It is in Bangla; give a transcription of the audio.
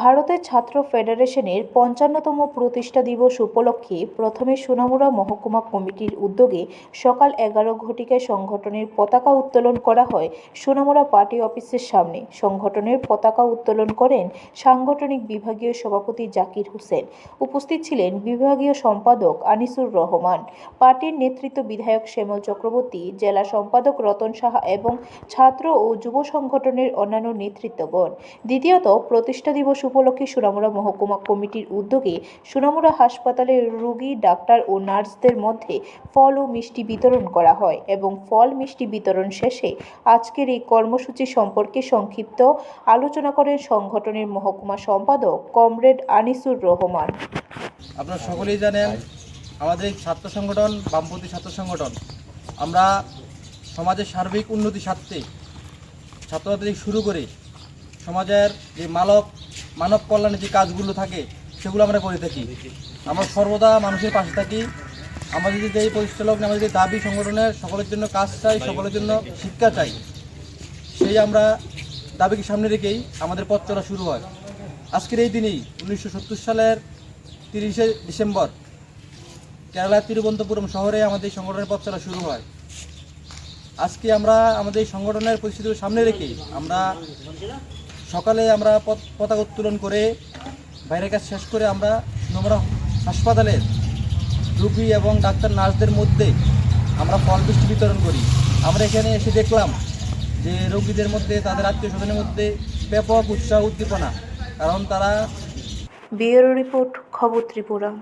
ভারতের ছাত্র ফেডারেশনের পঞ্চান্নতম প্রতিষ্ঠা দিবস উপলক্ষে প্রথমে সোনামুড়া মহকুমা কমিটির উদ্যোগে সকাল এগারো ঘটিকায় সংগঠনের পতাকা উত্তোলন করা হয় সোনামুড়া পার্টি অফিসের সামনে। সংগঠনের পতাকা উত্তোলন করেন সাংগঠনিক বিভাগীয় সভাপতি জাকির হোসেন। উপস্থিত ছিলেন বিভাগীয় সম্পাদক আনিসুর রহমান। পার্টির নেতৃত্ব বিধায়ক শ্যামল চক্রবর্তী, জেলা সম্পাদক রতন সাহা এবং ছাত্র ও যুব সংগঠনের অন্যান্য নেতৃত্বগণ। দ্বিতীয়ত, প্রতিষ্ঠা দিবস উপলক্ষে সোনামুড়া মহকুমা কমিটির উদ্যোগে সোনামুড়া হাসপাতালের রোগী, ডাক্তার ও নার্সদের মধ্যে ফল ও মিষ্টি বিতরণ করা হয় এবং ফল মিষ্টি বিতরণ শেষে আজকের এই কর্মসূচি সম্পর্কে সংক্ষিপ্ত আলোচনা করেন সংগঠনের মহকুমা সম্পাদক কমরেড আনিসুর রহমান। আপনারা সকলেই জানেন, আমাদের ছাত্র সংগঠন, বামপন্থী ছাত্র সংগঠন, আমরা সমাজের সার্বিক উন্নতি স্বার্থে থেকে শুরু করে সমাজের যে মানব মানব কল্যাণের যে কাজগুলো থাকে, সেগুলো আমরা করে থাকি। আমরা সর্বদা মানুষের পাশে থাকি। আমাদের যে এই পরিচালক আমাদের দাবি সংগঠনের সকলের জন্য কাজ চাই, সকলের জন্য শিক্ষা চাই, সেই আমরা দাবিকে সামনে রেখেই আমাদের পথ চলা শুরু হয়। আজকের এই দিনেই উনিশশো সত্তর সালের তিরিশে ডিসেম্বর কেরালার তিরুবন্তপুরম শহরে আমাদের সংগঠনের পথ চলা শুরু হয়। আজকে আমরা আমাদের সংগঠনের পরিস্থিতির সামনে রেখে আমরা সকালে আমরা পত- পতাকা উত্তোলন করে বাইরের কাজ শেষ করে আমরা নোংরা হাসপাতালের রুগী এবং ডাক্তার নার্সদের মধ্যে আমরা ফল বৃষ্টি বিতরণ করি। আমরা এখানে এসে দেখলাম যে রোগীদের মধ্যে, তাদের আত্মীয় স্বজনের মধ্যে ব্যাপক উৎসাহ উদ্দীপনা, কারণ তারা ব্যুরো রিপোর্ট, খবর ত্রিপুরা।